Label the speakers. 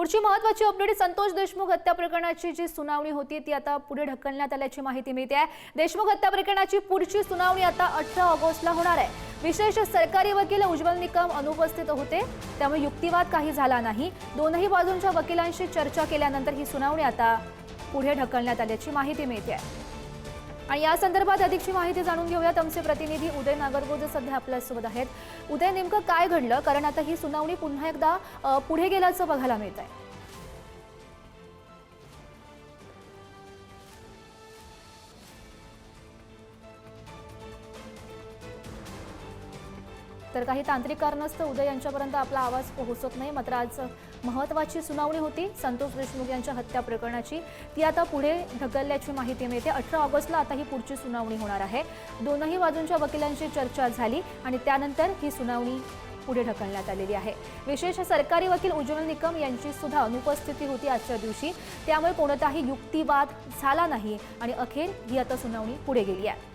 Speaker 1: पुढची महत्वाची अपडेट संतोष देशमुख हत्या प्रकरणाची जी सुनावणी होती ती आता पुढे ढकलण्यात आल्याची माहिती मिळते आहे. देशमुख हत्या प्रकरणाची पुढची सुनावणी आता अठरा ऑगस्टला होणार आहे. विशेष सरकारी वकील उज्ज्वल निकम अनुपस्थित होते. त्यामुळे युक्तिवाद काही झाला नाही. दोनही बाजूंच्या वकिलांशी चर्चा केल्यानंतर ही सुनावणी आता पुढे ढकलण्यात आल्याची माहिती मिळते आहे. आणि या संदर्भात अधिकची माहिती जाणून घेऊयात. आमचे प्रतिनिधी उदय नागरगोजे सध्या आपल्यासोबत आहेत. उदय नेमकं काय घडलं? कारण आता ही सुनावणी पुन्हा एकदा पुढे गेल्याचं बघायला मिळत आहे तर काही तांत्रिक कारणास्तव उदय यांच्यापर्यंत आपला आवाज पोहोचत नाही. मात्र आज महत्वाची सुनावणी होती. संतोष देशमुख यांच्या हत्या प्रकरणाची. ती आता पुढे ढकलल्याची माहिती मिळते. अठरा ऑगस्टला आता ही पुढची सुनावणी होणार आहे. दोनही बाजूंच्या वकिलांची चर्चा झाली आणि त्यानंतर ही सुनावणी पुढे ढकलण्यात आलेली आहे. विशेष सरकारी वकील उज्ज्वल निकम यांची सुद्धा अनुपस्थिती होती आजच्या दिवशी. त्यामुळे कोणताही युक्तिवाद झाला नाही आणि अखेर ही आता सुनावणी पुढे गेली आहे.